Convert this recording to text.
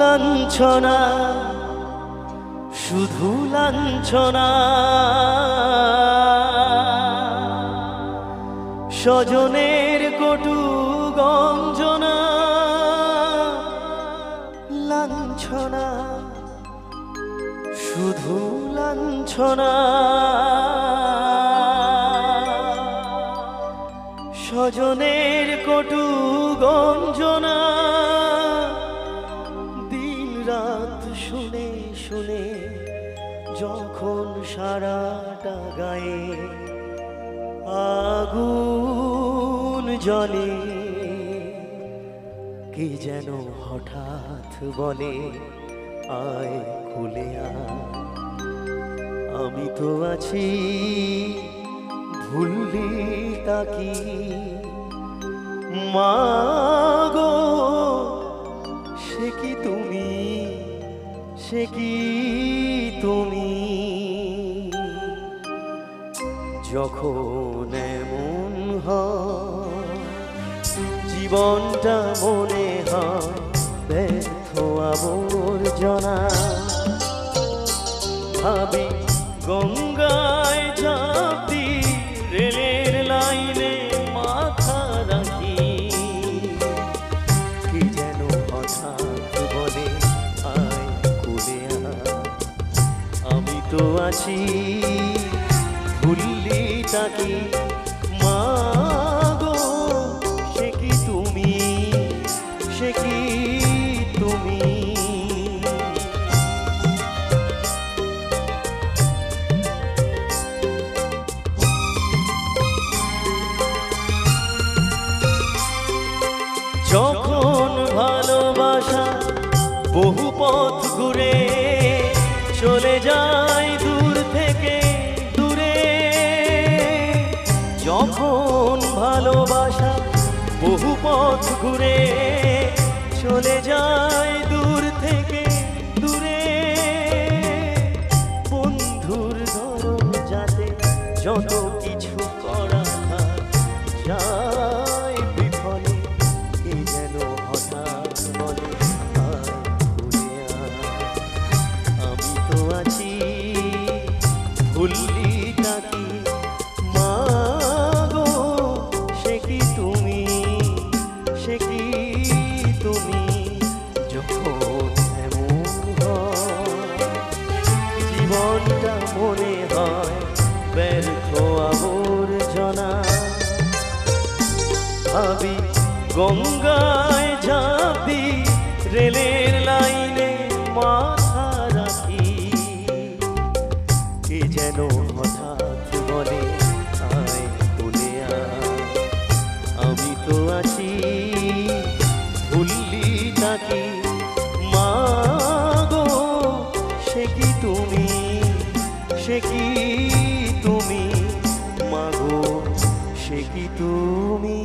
লাঞ্ছনা শুধু লাঞ্ছনা। স্বজনের কটু গঞ্জনা লাঞ্ছনা শুধু লাঞ্ছনা। স্বজনের কটু গঞ্জনা দিন রাত শুনে শুনে যখন সারাটা গায়ে আগুন জলে কে যেন হঠাৎ বলে, আয় খুলে আমি তো আছি ভুললি তাকি মাগো যখন এমন জীবনটা মনে হয় আবর্জনা ভাবি গঙ্গায় চাপি রেলের লাইনে মাথা রাখি। কি যেন হঠাৎ বলে, আয় কুলে আমি তো আছি তাকে। মা সে কি তুমি? সে কি তুমি? যখন ভালোবাসা বহু পথ ঘুরে চলে যায় দূর থেকে ভালোবাসা বহু পথ ঘুরে চলে যায় দূর থেকে দূরে। বন্ধুর ধরো যাতে যত মনে হয় ব্যর্থ আবর্জনা। ভাবি গঙ্গায় ঝাঁপি রেলের কি তুমি